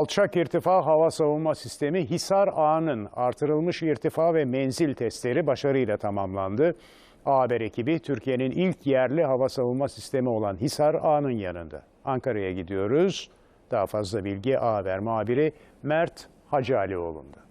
Alçak irtifa hava savunma sistemi Hisar Ağa'nın artırılmış irtifa ve menzil testleri başarıyla tamamlandı. A Haber ekibi Türkiye'nin ilk yerli hava savunma sistemi olan Hisar Ağa'nın yanında. Ankara'ya gidiyoruz. Daha fazla bilgi A Haber muhabiri Mert Hacıalioğlu'nda.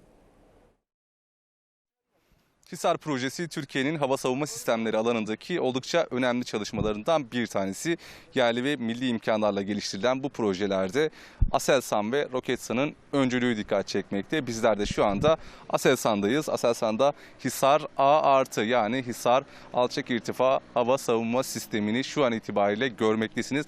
Hisar projesi Türkiye'nin hava savunma sistemleri alanındaki oldukça önemli çalışmalarından bir tanesi. Yerli ve milli imkanlarla geliştirilen bu projelerde Aselsan ve Roketsan'ın öncülüğü dikkat çekmekte. Bizler de şu anda Aselsan'dayız. Aselsan'da Hisar A artı yani Hisar alçak irtifa hava savunma sistemini şu an itibariyle görmektesiniz.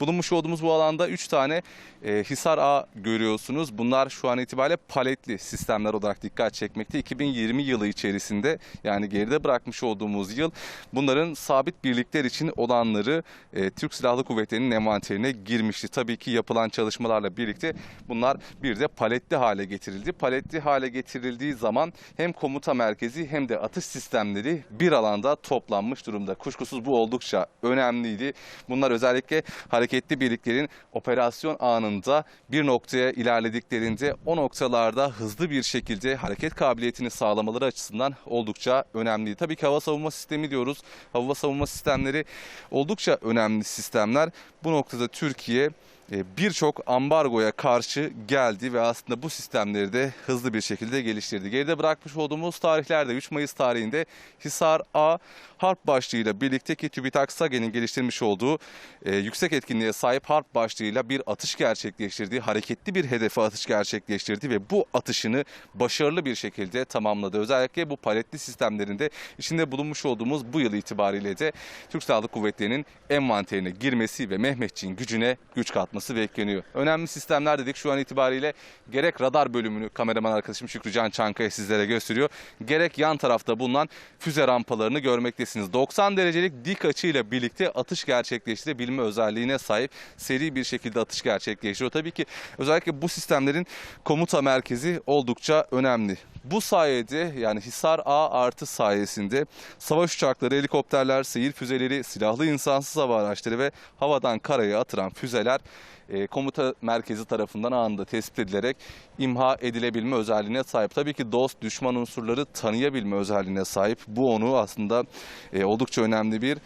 Bulunmuş olduğumuz bu alanda 3 tane e, Hisar A görüyorsunuz. Bunlar şu an itibariyle paletli sistemler olarak dikkat çekmekte. 2020 yılı içerisinde yani geride bırakmış olduğumuz yıl bunların sabit birlikler için olanları e, Türk Silahlı Kuvvetleri'nin envanterine girmişti. Tabii ki yapılan çalışmalarla birlikte bunlar bir de paletli hale getirildi. Paletli hale getirildiği zaman hem komuta merkezi hem de atış sistemleri bir alanda toplanmış durumda. Kuşkusuz bu oldukça önemliydi. Bunlar özellikle hareketli birliklerin operasyon anında bir noktaya ilerlediklerinde o noktalarda hızlı bir şekilde hareket kabiliyetini sağlamaları açısından oldukça önemli. Tabii ki hava savunma sistemi diyoruz. Hava savunma sistemleri oldukça önemli sistemler. Bu noktada Türkiye birçok ambargoya karşı geldi ve aslında bu sistemleri de hızlı bir şekilde geliştirdi. Geride bırakmış olduğumuz tarihlerde 3 Mayıs tarihinde Hisar A harp başlığıyla birlikte ki TÜBİTAK SAGE'nin geliştirmiş olduğu e, yüksek etkinliğe sahip harp başlığıyla bir atış gerçekleştirdi. Hareketli bir hedefe atış gerçekleştirdi ve bu atışını başarılı bir şekilde tamamladı. Özellikle bu paletli sistemlerinde içinde bulunmuş olduğumuz bu yıl itibariyle de Türk Silahlı Kuvvetleri'nin envanterine girmesi ve Mehmetçiğin gücüne güç katması bekleniyor. Önemli sistemler dedik şu an itibariyle gerek radar bölümünü kameraman arkadaşım Şükrü Can Çankaya sizlere gösteriyor. Gerek yan tarafta bulunan füze rampalarını görmektesiniz. 90 derecelik dik açıyla birlikte atış gerçekleştirebilme özelliğine sahip seri bir şekilde atış gerçekleştiriyor. Tabii ki özellikle bu sistemlerin komuta merkezi oldukça önemli. Bu sayede yani Hisar A artı sayesinde savaş uçakları, helikopterler, seyir füzeleri, silahlı insansız hava araçları ve havadan karaya atılan füzeler e, komuta merkezi tarafından anında tespit edilerek imha edilebilme özelliğine sahip. Tabii ki dost, düşman unsurları tanıyabilme özelliğine sahip. Bu onu aslında e, oldukça önemli bir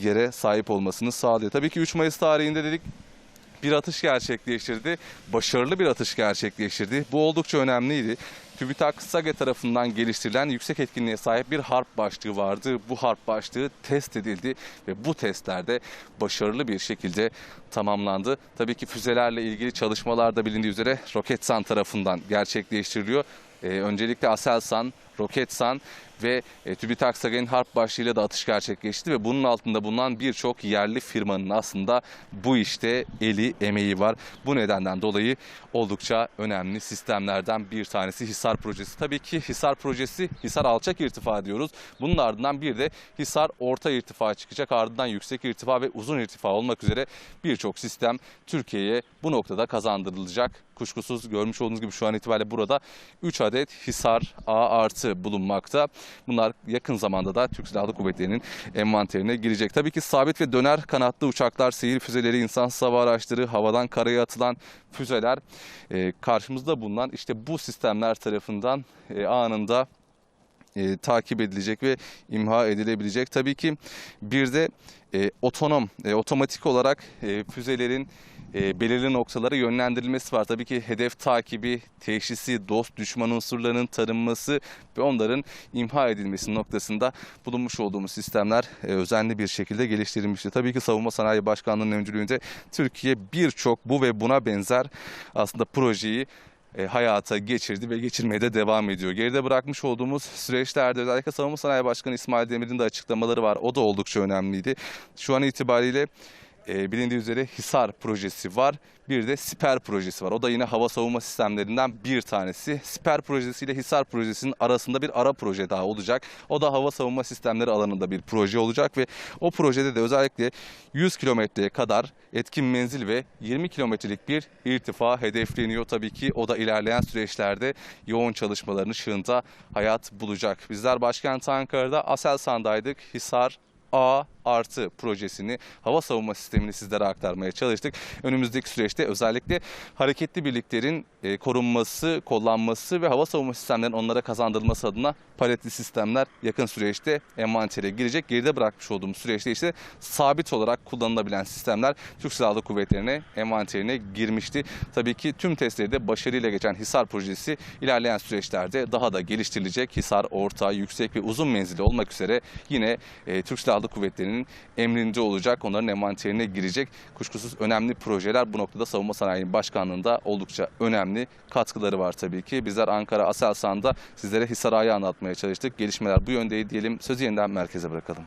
yere sahip olmasını sağlıyor. Tabii ki 3 Mayıs tarihinde dedik bir atış gerçekleştirdi. Başarılı bir atış gerçekleştirdi. Bu oldukça önemliydi. TÜBİTAK SAGE tarafından geliştirilen yüksek etkinliğe sahip bir harp başlığı vardı. Bu harp başlığı test edildi ve bu testlerde başarılı bir şekilde tamamlandı. Tabii ki füzelerle ilgili çalışmalar da bilindiği üzere Roketsan tarafından gerçekleştiriliyor. Ee, öncelikle Aselsan, Roketsan ve e, TÜBİTAK SAGE'nin harp başlığıyla da atış gerçekleşti ve bunun altında bulunan birçok yerli firmanın aslında bu işte eli, emeği var. Bu nedenden dolayı oldukça önemli sistemlerden bir tanesi Hisar projesi. Tabii ki Hisar projesi Hisar alçak irtifa diyoruz. Bunun ardından bir de Hisar orta irtifa çıkacak. Ardından yüksek irtifa ve uzun irtifa olmak üzere birçok sistem Türkiye'ye bu noktada kazandırılacak. Kuşkusuz görmüş olduğunuz gibi şu an itibariyle burada 3 adet Hisar A artı bulunmakta. Bunlar yakın zamanda da Türk Silahlı Kuvvetleri'nin envanterine girecek. Tabii ki sabit ve döner kanatlı uçaklar, seyir füzeleri, insansız hava araçları, havadan karaya atılan füzeler e, karşımızda bulunan işte bu sistemler tarafından e, anında e, takip edilecek ve imha edilebilecek. Tabii ki bir de e, otonom, e, otomatik olarak e, füzelerin e, belirli noktalara yönlendirilmesi var. Tabii ki hedef takibi, teşhisi, dost düşman unsurlarının tanınması ve onların imha edilmesi noktasında bulunmuş olduğumuz sistemler e, özenli bir şekilde geliştirilmiştir. Tabii ki Savunma Sanayi Başkanlığı'nın öncülüğünde Türkiye birçok bu ve buna benzer aslında projeyi e, hayata geçirdi ve geçirmeye de devam ediyor. Geride bırakmış olduğumuz süreçlerde özellikle Savunma Sanayi Başkanı İsmail Demir'in de açıklamaları var. O da oldukça önemliydi. Şu an itibariyle e, bilindiği üzere Hisar projesi var. Bir de Siper projesi var. O da yine hava savunma sistemlerinden bir tanesi. Siper projesiyle Hisar projesinin arasında bir ara proje daha olacak. O da hava savunma sistemleri alanında bir proje olacak ve o projede de özellikle 100 kilometreye kadar etkin menzil ve 20 kilometrelik bir irtifa hedefleniyor. Tabii ki o da ilerleyen süreçlerde yoğun çalışmaların ışığında hayat bulacak. Bizler başkent Ankara'da Aselsan'daydık. Hisar A artı projesini, hava savunma sistemini sizlere aktarmaya çalıştık. Önümüzdeki süreçte özellikle hareketli birliklerin e, korunması, kollanması ve hava savunma sistemlerinin onlara kazandırılması adına paletli sistemler yakın süreçte envantere girecek. Geride bırakmış olduğumuz süreçte ise sabit olarak kullanılabilen sistemler Türk Silahlı Kuvvetleri'ne envanterine girmişti. Tabii ki tüm testleri de başarıyla geçen Hisar projesi ilerleyen süreçlerde daha da geliştirilecek. Hisar orta, yüksek ve uzun menzilli olmak üzere yine e, Türk Silahlı Kuvvetleri'nin emrinde olacak. Onların envanterine girecek. Kuşkusuz önemli projeler bu noktada Savunma Sanayi Başkanlığı'nda oldukça önemli katkıları var tabii ki. Bizler Ankara Aselsan'da sizlere Hisar Ağa'yı anlatmaya çalıştık. Gelişmeler bu yöndeydi diyelim. Sözü yeniden merkeze bırakalım.